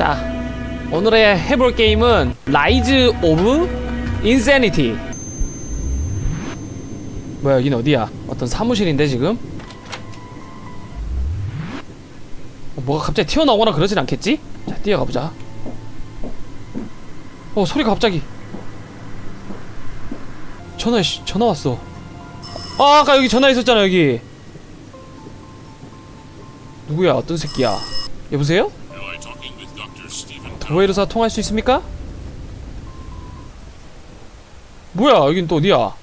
자 오늘의 해볼 게임은 라이즈 오브 인세니티 뭐야 여긴 어디야? 어떤 사무실인데 지금? 어, 뭐가 갑자기 튀어나오거나 그러진 않겠지? 자 뛰어가보자. 어 소리가 갑자기. 전화 씨 전화 왔어. 아 아까 여기 전화 있었잖아 여기. 누구야? 어떤 새끼야? 여보세요? 도웨이로사 통할 수 있습니까? 뭐야 여긴 또 어디야?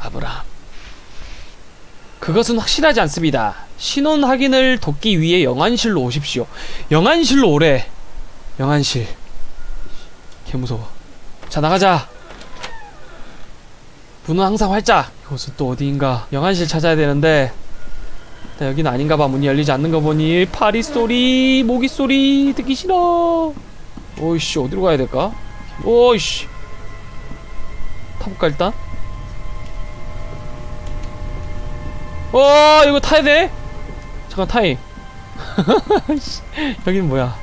아브람 그것은 확실하지 않습니다. 신원 확인을 돕기 위해 영안실로 오십시오. 영안실로 오래. 영안실. 개 무서워. 자 나가자. 문은 항상 활짝. 이곳은 또 어디인가? 영안실 찾아야 되는데 나 여기는 아닌가 봐. 문이 열리지 않는 거 보니 파리 소리 모기 소리 듣기 싫어. 오이씨 어디로 가야 될까? 오이씨. 타볼까 일단? 어 이거 타야 돼? 잠깐 씨, 여기는 뭐야?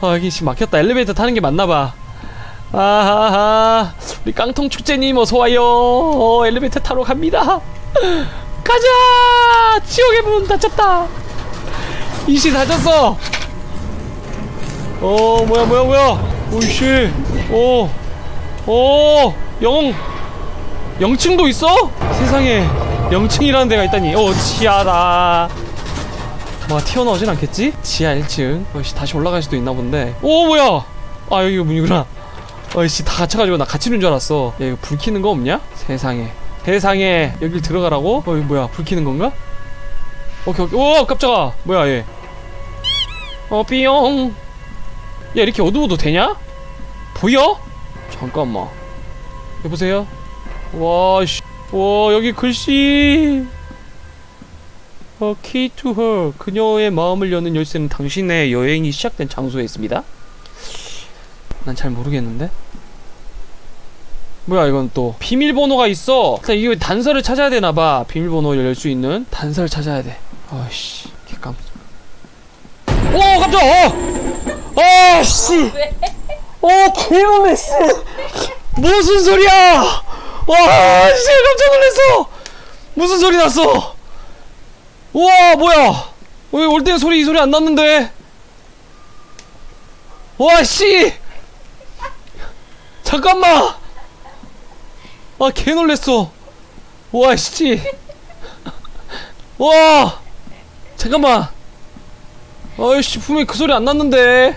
아 여기 지금 막혔다. 엘리베이터 타는 게 맞나 봐. 아하하. 우리 깡통 축제님 어서 와요. 어, 엘리베이터 타러 갑니다 가자! 지옥의 문 닫혔다! 이시 닫혔어! 어 뭐야 뭐야 뭐야! 오이씨 오 오 영 영층도 있어? 세상에 영층이라는 데가 있다니. 어 지하다. 뭐 튀어나오진 않겠지? 지하 1층. 어이씨 다시 올라갈 수도 있나 본데. 오 뭐야! 아 여기 문이구나. 어이씨 다 갇혀가지고 나 갇히는 줄 알았어. 야 이거 불 켜는 거 없냐? 세상에 세상에 여길 들어가라고? 어 이거 뭐야 불 켜는 건가? 오케이 오케이 오 깜짝아 뭐야 얘 어 삐용 야 이렇게 어두워도 되냐? 보여? 잠깐만 여보세요? 와씨 와 여기 글씨 어, key to her 그녀의 마음을 여는 열쇠는 당신의 여행이 시작된 장소에 있습니다 난 잘 모르겠는데 뭐야 이건 또. 비밀번호가 있어. 자 이게 단서를 찾아야 되나봐. 비밀번호를 열수 있는 단서를 찾아야 돼. 아이씨 개깜 오 깜짝 어! 아씨. 어 개놀랬어 무슨 소리야? 와 진짜 깜짝 놀랐어. 무슨 소리 났어? 우와 뭐야? 왜 올 때는 소리 이 소리 안 났는데? 와씨. 잠깐만 아 개 놀랬어. 와 씨. 와. 잠깐만. 아이씨 분명히 그 소리 안 났는데.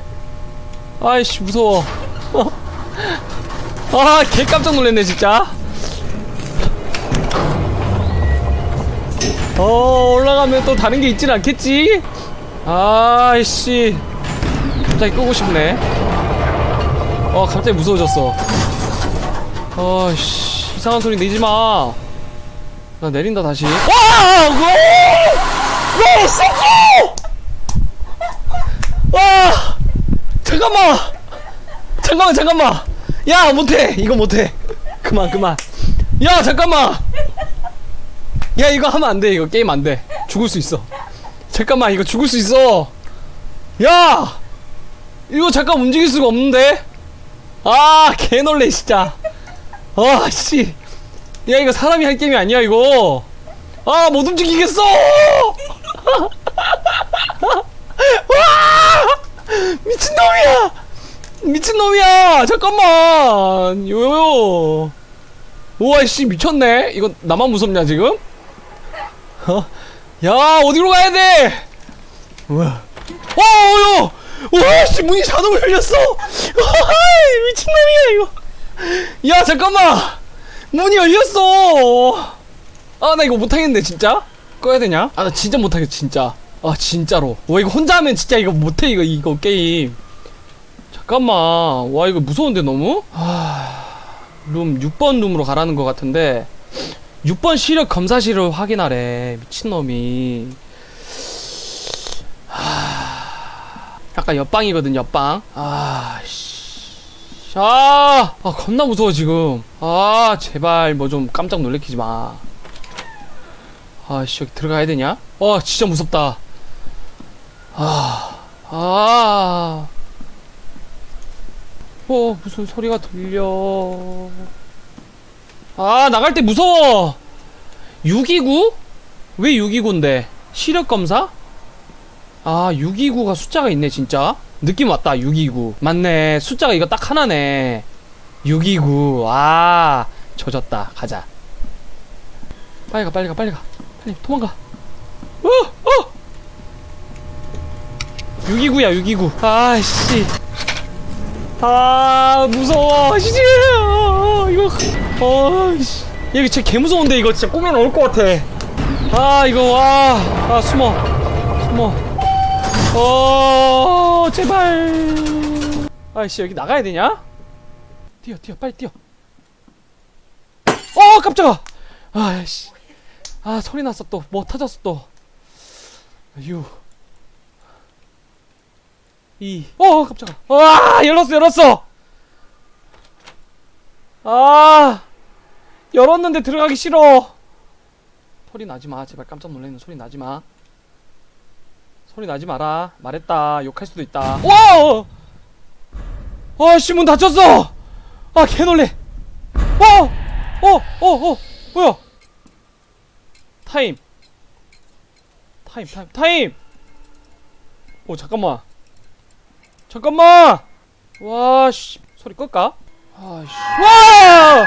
아이씨 무서워. 아 개 깜짝 놀랐네 진짜. 어 올라가면 또 다른 게 있진 않겠지? 아이씨. 갑자기 끄고 싶네. 어 갑자기 무서워졌어. 아이씨 이상한 소리 내지 마 나 내린다 다시 와! 뭐? 왜 새끼! 와! 잠깐만! 잠깐만 잠깐만! 야 못해! 이거 못해! 그만 그만 야 잠깐만! 야 이거 하면 안 돼 이거 게임 안 돼 죽을 수 있어 잠깐만 이거 죽을 수 있어 야! 이거 잠깐 움직일 수가 없는데? 아 개놀래 진짜 아 씨. 야 이거 사람이 할 게임이 아니야 이거. 아 못 움직이겠어! 와! 미친놈이야! 미친놈이야! 잠깐만! 요요! 우와 씨 미쳤네. 이거 나만 무섭냐 지금? 어? 야 어디로 가야 돼? 뭐야? 어요 와씨 문이 자동으로 열렸어! 와 미친놈이야 이거 야 잠깐만! 문이 열렸어! 아 나 이거 못하겠네 진짜? 꺼야 되냐? 아 나 진짜 못하겠어 진짜. 아 진짜로. 와 이거 혼자 하면 진짜 이거 못해 이거 이거 게임. 잠깐만. 와 이거 무서운데 너무? 룸 6번 룸으로 가라는 것 같은데. 6번 시력 검사실을 확인하래 미친놈이. 하... 아까 옆방이거든 옆방. 아씨 아, 아 겁나 무서워 지금 아 제발 뭐 좀 깜짝 놀래키지 마 아씨 여기 들어가야 되냐 와 진짜 무섭다 아 아. 어, 무슨 소리가 들려. 아, 나갈 때 무서워. 629? 왜 629인데? 시력 검사? 아, 629가 숫자가 있네, 진짜. 느낌 왔다, 629. 맞네. 숫자가 이거 딱 하나네. 629. 아, 젖었다. 가자. 빨리 가, 빨리 가, 빨리 가. 빨리 도망가. 어, 어! 629야, 629. 아씨. 아, 무서워. 씨. 아, 이거. 어, 씨. 여기 진짜 개 무서운데, 이거 진짜 꿈에 나올 것 같아. 아, 이거, 와. 아, 숨어. 숨어. 어, 제발. 아이씨, 여기 나가야 되냐? 뛰어, 뛰어, 빨리 뛰어. 어, 깜짝아. 아이씨. 아, 소리 났어, 또. 뭐 터졌어, 또. 유. 이. 어, 깜짝아. 와, 열었어, 열었어. 아, 열었는데 들어가기 싫어. 소리 나지 마, 제발 깜짝 놀라는 소리 나지 마. 소리 나지 마라. 말했다. 욕할 수도 있다. 와! 아, 씨, 문 닫혔어! 아, 개 놀래. 어! 어! 어! 어! 뭐야? 타임. 타임, 타임, 타임! 오, 잠깐만. 잠깐만! 와, 씨. 소리 끌까? 아, 씨. 와!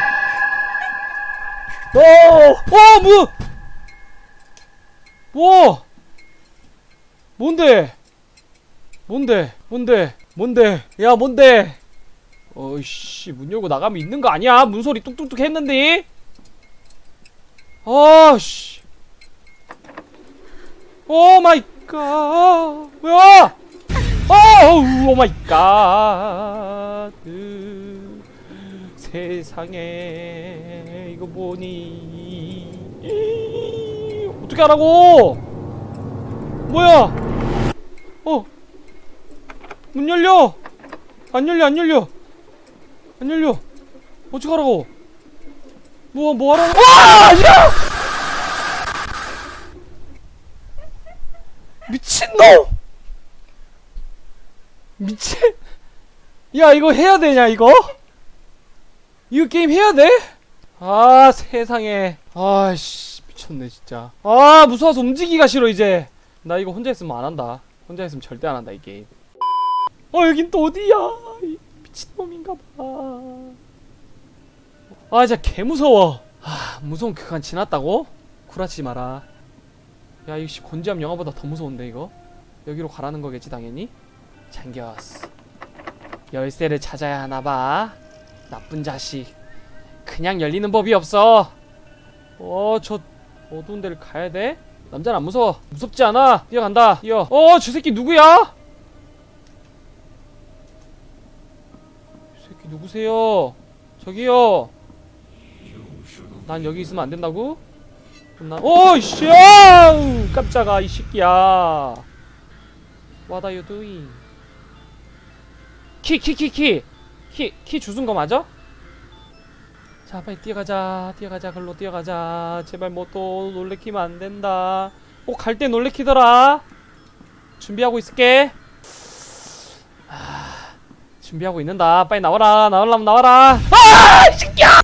어! 어, 뭐! 뭐! 뭔데? 뭔데? 뭔데? 뭔데? 야, 뭔데? 어이씨, 문 열고 나가면 있는 거 아니야? 문 소리 뚝뚝뚝 했는데? 아씨. 오 마이 갓. 뭐야? 어, 오 마이 갓. 으, 세상에 이거 뭐니? 어떻게 하라고? 뭐야? 어. 문 열려. 안 열려, 안 열려. 안 열려. 어떻게 하라고? 뭐, 뭐 하라고? 와! 야! 미친놈! 미친? 야, 이거 해야 되냐, 이거? 이거 게임 해야 돼? 아, 세상에. 아씨, 미쳤네, 진짜. 아, 무서워서 움직이기가 싫어, 이제. 나 이거 혼자 했으면 안 한다. 혼자 했으면 절대 안 한다, 이 게임. 어, 여긴 또 어디야? 이 미친놈인가 봐. 아, 진짜 개 무서워. 아, 무서운 그간 지났다고? 구라치지 마라. 야, 이거 씨 곤지암 영화보다 더 무서운데 이거? 여기로 가라는 거겠지 당연히? 잠겼어. 열쇠를 찾아야 하나 봐. 나쁜 자식. 그냥 열리는 법이 없어. 어, 저 어두운 데를 가야 돼? 남자는 안 무서워. 무섭지 않아. 뛰어간다. 뛰어. 어, 저 새끼 누구야? 이 새끼 누구세요? 저기요. 난 여기 있으면 안 된다고? 나 오이씨! 아우, 깜짝아 이 새끼야. What are you doing? 키 키 키 키 키 키 주순 거 맞아? 자 빨리 뛰어가자. 뛰어가자. 글로 뛰어가자. 제발 뭐 또 놀래키면 안 된다. 꼭 갈 때 놀래키더라. 준비하고 있을게. 아, 준비하고 있는다. 빨리 나와라. 나오려면 나와라. 아이 새끼야!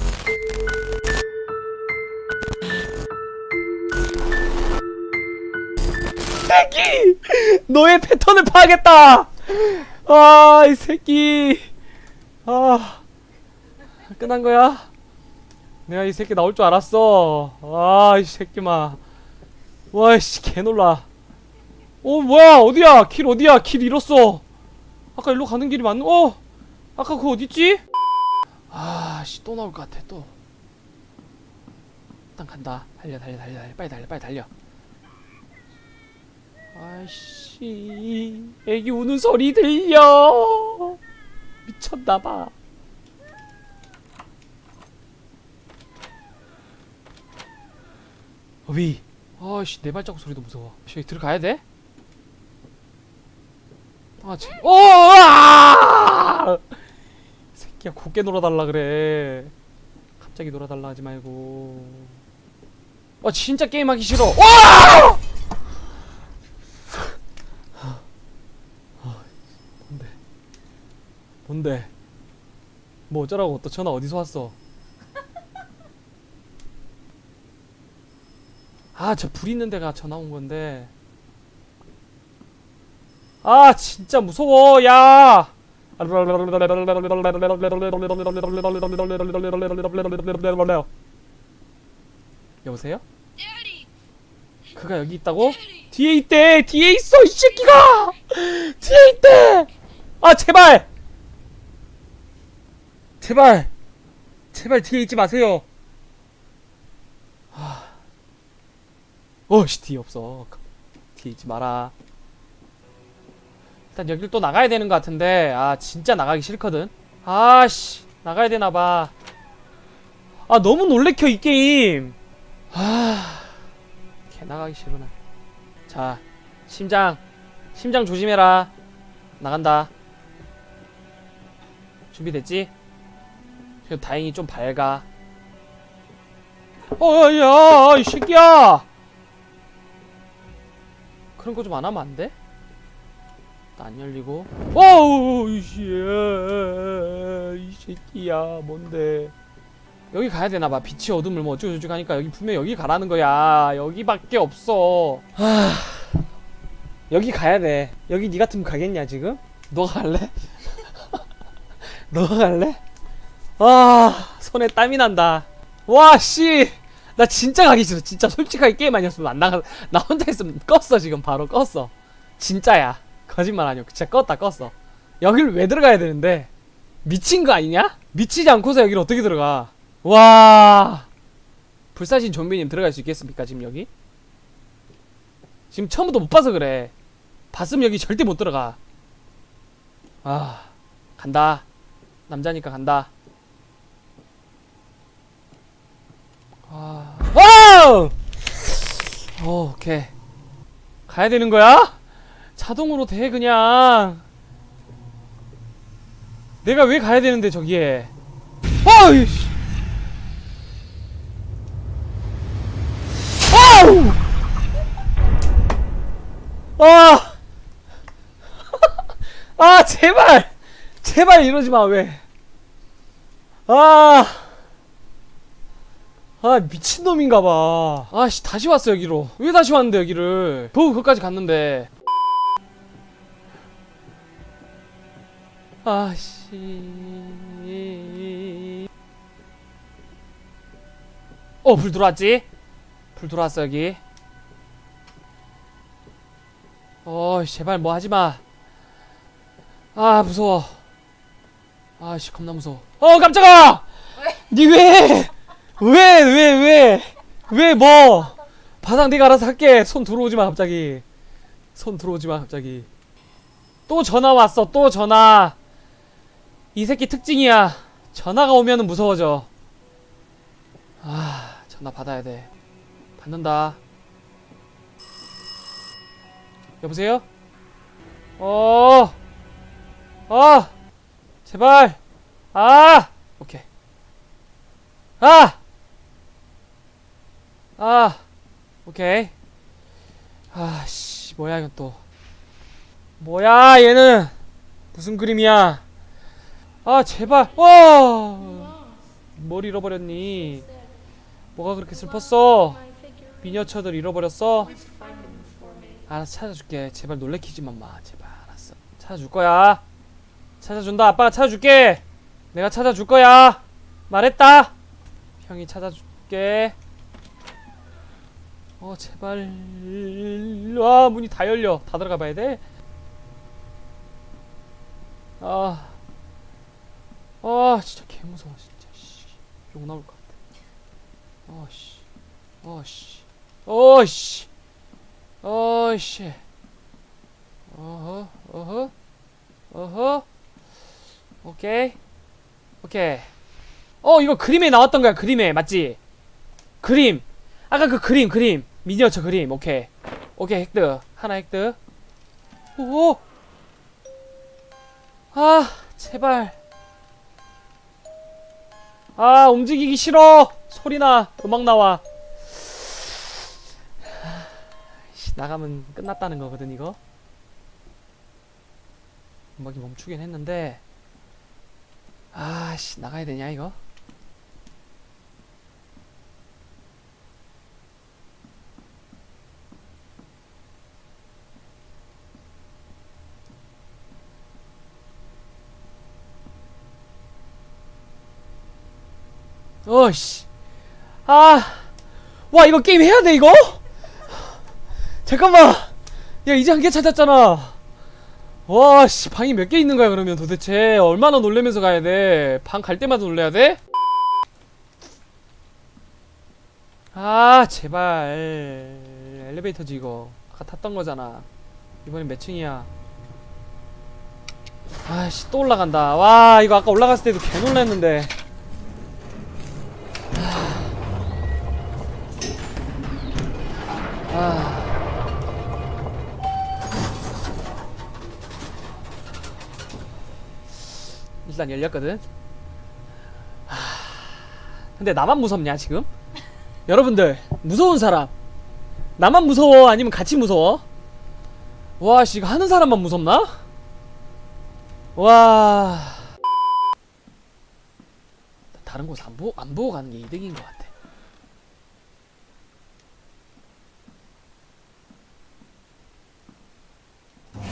새끼! 너의 패턴을 파악했다! 아 이 새끼. 아 끝난 거야 내가 이 새끼 나올 줄 알았어. 아 이 새끼마. 와 이씨 개놀라. 어 뭐야? 어디야? 길 어디야? 길 잃었어. 아까 일로 가는 길이 맞는 어? 아까 그거 어딨지? 아 씨 또 나올 것 같아 또. 일단 간다. 달려 달려 달려 달려. 빨리 달려 빨리 달려. 아이씨 애기 우는 소리 들려. 미쳤나봐 어비 아씨 내 발자국 소리도 무서워 씨, 들어가야 돼? 아 제... 오! 아! 새끼야 곱게 놀아달라 그래 갑자기 놀아달라 하지 말고 아 진짜 게임하기 싫어 와! 뭔데? 뭔데? 뭐 어쩌라고 또 전화 어디서 왔어? 아 저 불 있는 데가 전화 온 건데. 아 진짜 무서워. 야! 여보세요? 그가 여기 있다고? 뒤에 있대! 뒤에 있어 이 새끼가! 뒤에 있대! 아 제발! 제발! 제발 뒤에 있지 마세요 어씨 뒤에 없어. 뒤에 있지 마라. 일단 여길 또 나가야 되는 것 같은데 아 진짜 나가기 싫거든. 아씨 나가야 되나봐. 아 너무 놀래켜 이 게임. 아개 나가기 싫으나. 자 심장 심장 조심해라. 나간다. 준비됐지? 다행히 좀 밝아. 어야 이 새끼야 그런 거 좀 안 하면 안 돼? 안 열리고 어우 이씨 이 새끼야 뭔데 여기 가야 되나 봐 빛이 어둠을 뭐 어쩌고 저쩌고 하니까 여기 분명 여기 가라는 거야 여기밖에 없어 하... 여기 가야 돼 여기 니 같으면 가겠냐 지금? 너가 갈래? 너가 갈래? 아 손에 땀이 난다 와씨 나 진짜 가기 싫어. 진짜 솔직하게 게임 아니었으면 안 나가 나 혼자 있으면 껐어 지금 바로 껐어. 진짜야. 거짓말 아니고 진짜 껐다 껐어. 여길 왜 들어가야 되는데? 미친 거 아니냐? 미치지 않고서 여기를 어떻게 들어가? 와. 불사신 좀비님 들어갈 수 있겠습니까 지금 여기? 지금 처음부터 못 봐서 그래. 봤으면 여기 절대 못 들어가. 아 간다. 남자니까 간다 아 와우 어, 오케이 가야 되는 거야? 자동으로 돼 그냥 내가 왜 가야 되는데 저기에 어이씨 아! 아 제발 제발 이러지 마 왜? 아! 아 미친놈인가 봐. 아씨 다시 왔어 여기로. 왜 다시 왔는데 여기를? 겨우 거기까지 갔는데. 아씨. 어 불 들어왔지? 불 들어왔어 여기. 어 제발 뭐 하지 마. 아 무서워. 아씨 겁나 무서워. 어 깜짝아! 니 왜? 왜, 왜, 왜? 왜 뭐? 바닥 네가 알아서 할게. 손 들어오지 마 갑자기. 손 들어오지 마 갑자기. 또 전화 왔어. 또 전화. 이 새끼 특징이야. 전화가 오면은 무서워져. 아, 전화 받아야 돼. 받는다. 여보세요? 어. 아! 제발. 아! 오케이. 아! 아! 오케이. 아, 씨, 뭐야, 이건 또. 뭐야, 얘는! 무슨 그림이야? 아, 제발! 와! 뭘 잃어버렸니? 뭐가 그렇게 슬펐어? 미니어처들 잃어버렸어? 알았어, 찾아줄게. 제발 놀래키지만 마. 제발, 알았어. 찾아줄 거야. 찾아준다. 아빠가 찾아줄게. 내가 찾아줄 거야. 말했다. 형이 찾아줄게. 어 제발 와 문이 다 열려 다 들어가 봐야 돼. 아, 아 진짜 개 무서워 진짜. 씨. 욕 나올 것 같아. 어씨, 어씨, 어씨, 어씨. 어허, 어허, 어허. 오케이, 오케이. 어 이거 그림에 나왔던 거야 그림에 맞지? 그림 아까 그 그림 그림 미니어처 그림 오케이. 오케이 획득 하나 획득 오아 제발. 아 움직이기 싫어. 소리나. 음악 나와. 씨, 나가면 끝났다는 거거든 이거. 음악이 멈추긴 했는데. 아씨 나가야 되냐 이거? 어씨. 아와 이거 게임 해야 돼 이거? 잠깐만. 야 이제 한 개 찾았잖아. 와씨 방이 몇 개 있는 거야 그러면 도대체? 얼마나 놀래면서 가야 돼? 방 갈 때마다 놀래야 돼? 아 제발. 엘리베이터지 이거. 아까 탔던 거잖아. 이번엔 몇 층이야? 아씨 또 올라간다. 와 이거 아까 올라갔을 때도 개 놀랐는데 아 일단 열렸거든. 하... 근데 나만 무섭냐 지금? 여러분들 무서운 사람 나만 무서워 아니면 같이 무서워? 와씨 이거 하는 사람만 무섭나? 와 다른 곳 안 보고 안 보고 가는 게 이득인 것 같아.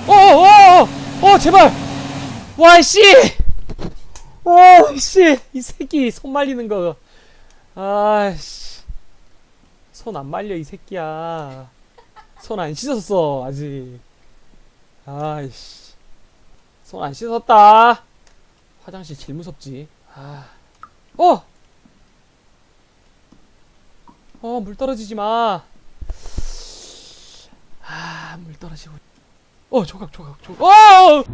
어어어 어, 어, 제발. 와씨. 오씨. 이 새끼 손 말리는 거. 아씨. 손 안 말려 이 새끼야. 손 안 씻었어 아직. 아이씨. 손 안 씻었다. 화장실 제일 무섭지. 아. 어! 어, 물 떨어지지 마. 아, 물 떨어지고. 어, 조각, 조각, 조각. 어!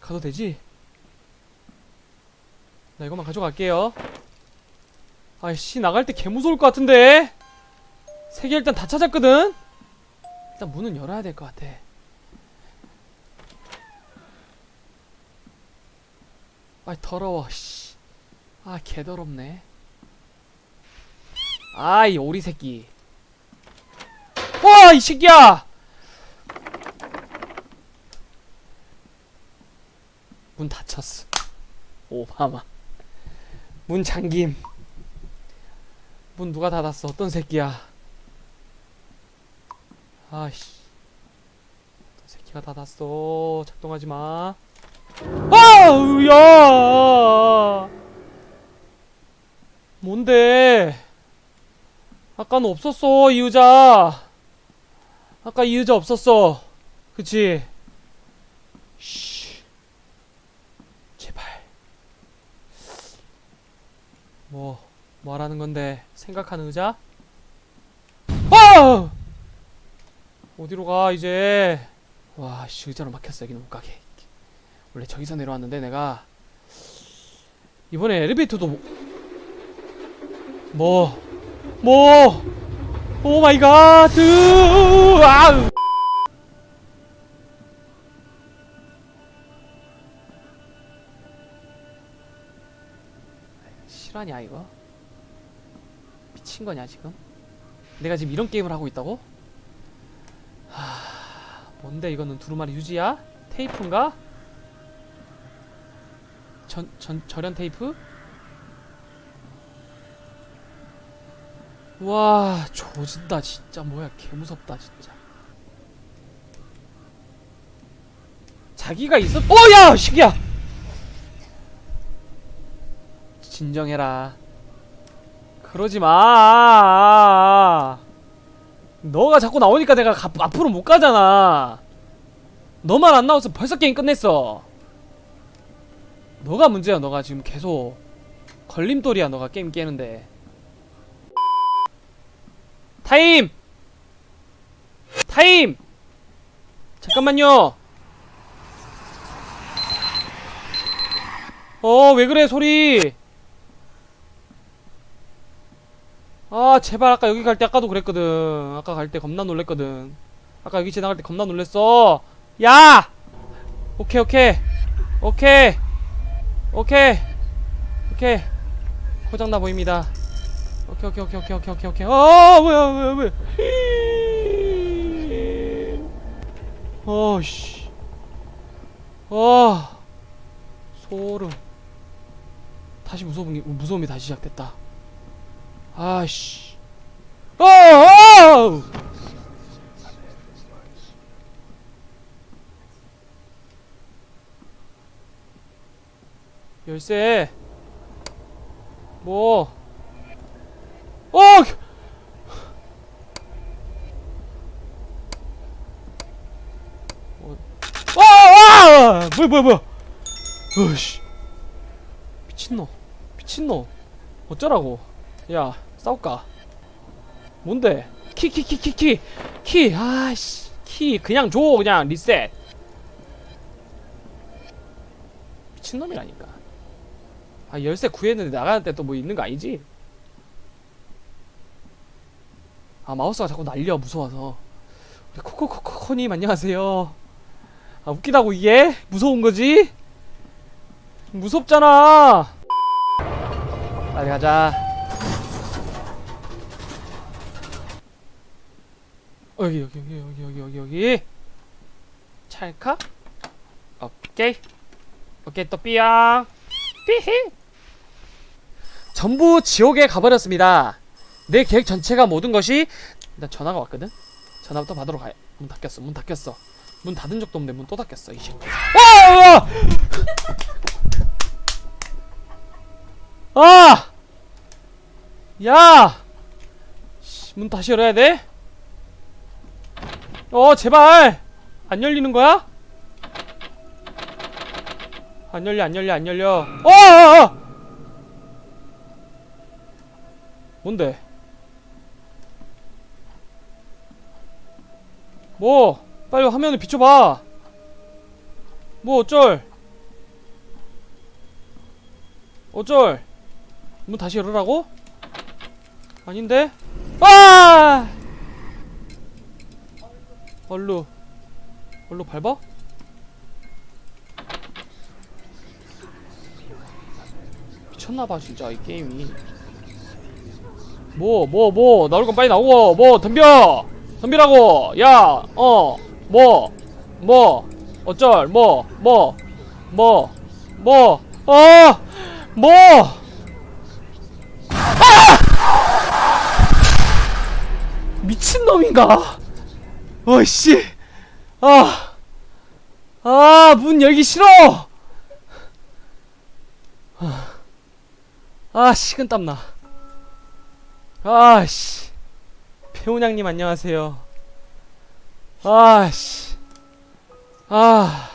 가도 되지? 나 이것만 가져갈게요. 아이씨, 나갈 때 개 무서울 것 같은데? 세 개 일단 다 찾았거든? 일단 문은 열어야 될 것 같아. 아 더러워 씨. 아 개더럽네 아이 오리 새끼. 와이 새끼야! 문 닫혔어. 오바마. 문 잠김. 문 누가 닫았어? 어떤 새끼야? 아씨. 어떤 새끼가 닫았어? 작동하지 마. 아우 야! 뭔데 아까는 없었어 이 의자. 아까 이 의자 없었어. 그치? 쉬 제발. 뭐 뭐하라는 건데 생각하는 의자? 아! 어디로 가 이제? 와 씨 의자로 막혔어 여기는 못 가게. 원래 저기서 내려왔는데 내가. 이번에 엘리베이터도 뭐 뭐, 오 마이 갓, 아! 실화냐 이거? 미친 거냐 지금? 내가 지금 이런 게임을 하고 있다고? 하, 뭔데 이거는 두루마리 유지야? 테이프인가? 전, 전, 절연 테이프? 와, 조진다, 진짜. 뭐야, 개무섭다, 진짜. 자기가 있었, 어, 야! 시기야! 진정해라. 그러지 마! 너가 자꾸 나오니까 내가 가, 앞으로 못 가잖아. 너만 안 나와서 벌써 게임 끝냈어. 너가 문제야 너가 지금 계속 걸림돌이야 너가 게임 깨는데 타임! 타임! 잠깐만요. 어 왜 그래 소리? 아 제발 아까 여기 갈 때 아까도 그랬거든. 아까 갈 때 겁나 놀랬거든. 아까 여기 지나갈 때 겁나 놀랬어. 야! 오케이 오케이. 오케이. 오케이. 오케이. 고장나 보입니다 오케이 오케이 오케이 오케이 오케이 오케이 오케이. 아 뭐야 뭐야 뭐야. 어씨. 아 어. 소름. 다시 무서운 게 무서움이 다시 시작됐다. 아씨. 아 열쇠. 뭐? 어! 어, 아! 아! 뭐야 뭐야 뭐야? 어씨. 미친놈 미친놈. 어쩌라고? 야 싸울까? 뭔데? 키 키 키 키 키. 키 아씨. 키 그냥 줘 그냥 리셋. 미친놈이라니까. 아 열쇠 구했는데 나가는 데또뭐 있는 거 아니지? 아 마우스가 자꾸 날려 무서워서. 우리 코코코코님 안녕하세요. 아 웃기다고 이게? 무서운 거지? 무섭잖아. 빨리 가자. 어, 여기 여기 여기 여기 여기 여기 여기. 찰칵. 오케이. 오케이 또 삐양 삐히. 전부 지옥에 가버렸습니다 내 계획 전체가 모든 것이 일단 전화가 왔거든 전화부터 받으러 가야 문 닫혔어 문 닫혔어 문 닫은 적도 없는데 문 또 닫혔어 이제 아! 아! 야! 씨, 문 다시 열어야 돼? 어, 제발! 안 열리는 거야? 안 열려, 안 열려, 안 열려. 어! 어, 어! 뭔데? 뭐? 빨리 화면을 비춰봐! 뭐 어쩔? 어쩔? 문 다시 열으라고? 아닌데? 아! 얼루 얼루 밟아? 미쳤나봐 진짜 이 게임이 뭐 뭐뭐 나올 건 빨리 나오고 뭐 덤벼 덤비라고 야 어 뭐 뭐 어쩔 뭐 뭐 뭐 뭐 어 뭐 미친놈인가? 어이씨 아, 아, 문 열기 싫어! 아, 아 식은땀나. 아, 씨. 배우냥님 안녕하세요. 아, 씨. 아,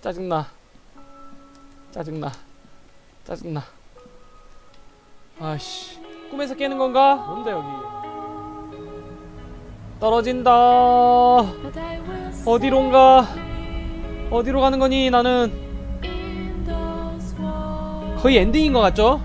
짜증나. 짜증나. 짜증나. 아씨. 꿈에서 깨는 건가? 뭔데, 여기? 떨어진다. 어디론가? 어디로 가는 거니? 나는 거의 엔딩인 것 같죠?